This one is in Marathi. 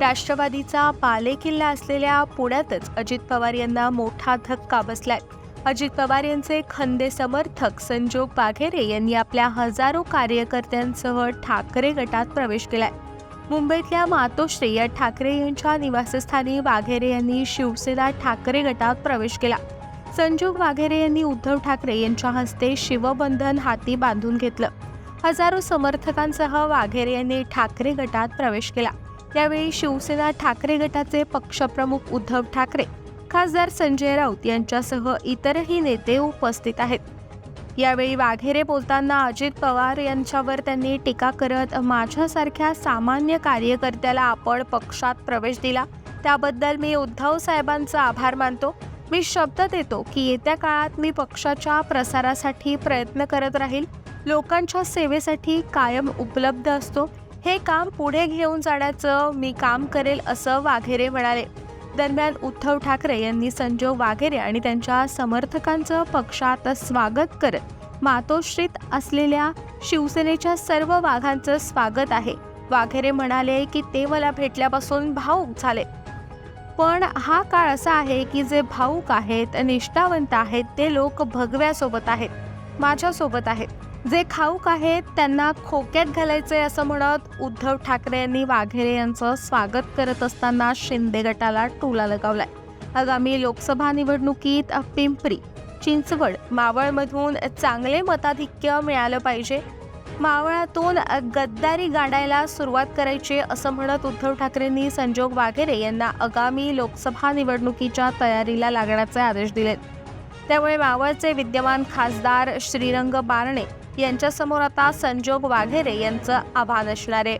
राष्ट्रवादीचा पालेकिल्ला असलेल्या पुण्यातच अजित पवार यांना मोठा धक्का बसलाय. अजित पवार यांचे खंदे समर्थक संजोग वाघेरे यांनी आपल्या हजारो कार्यकर्त्यांसह ठाकरे गटात प्रवेश केलाय. मुंबईतल्या मातोश्री या ठाकरे यांच्या निवासस्थानी वाघेरे यांनी शिवसेना ठाकरे गटात प्रवेश केला. संजोग वाघेरे यांनी उद्धव ठाकरे यांच्या हस्ते शिवबंधन हाती बांधून घेतलं. हजारो समर्थकांसह वाघेरे यांनी ठाकरे गटात प्रवेश केला. यावेळी शिवसेना ठाकरे गटाचे पक्षप्रमुख उद्धव ठाकरे खासदार संजय राऊत यांच्यासह इतरही नेते उपस्थित आहेत. यावेळी वाघेरे बोलताना अजित पवार यांच्यावर त्यांनी टीका करत माझ्यासारख्या सामान्य कार्यकर्त्याला आपण पक्षात प्रवेश दिला. त्याबद्दल मी उद्धव साहेबांचा आभार मानतो. मी शब्द देतो की येत्या काळात मी पक्षाच्या प्रसारासाठी प्रयत्न करत राहील. लोकांच्या सेवेसाठी कायम उपलब्ध असतो. हे काम पुढे घेऊन जाण्याचं मी काम करेल असं वाघेरे म्हणाले. दरम्यान उद्धव ठाकरे यांनी संजोग वाघेरे आणि त्यांच्या समर्थकांचं पक्षात स्वागत करत मातोश्रीत असलेल्या शिवसेनेच्या सर्व वाघांचं स्वागत आहे. वाघेरे म्हणाले की ते मला भेटल्यापासून भाऊक झाले. पण हा काळ असा आहे की जे भाऊक आहेत निष्ठावंत आहेत ते लोक भगव्यासोबत आहेत माझ्यासोबत आहेत. जे खाऊक आहेत त्यांना खोक्यात घालायचे असं म्हणत उद्धव ठाकरे यांनी वाघेरे यांचं स्वागत करत असताना शिंदे गटाला टोला लगावलाय. आगामी लोकसभा निवडणुकीत पिंपरी चिंचवड मावळमधून चांगले मताधिक्य मिळालं पाहिजे. मावळातून गद्दारी गाडायला सुरुवात करायची असं म्हणत उद्धव ठाकरेंनी संजोग वाघेरे यांना आगामी लोकसभा निवडणुकीच्या तयारीला लागण्याचे आदेश दिलेत. त्यामुळे मावळचे विद्यमान खासदार श्रीरंग बारणे यांच्यासमोर आता संजोग वाघेरे यांचं आव्हान असणार आहे.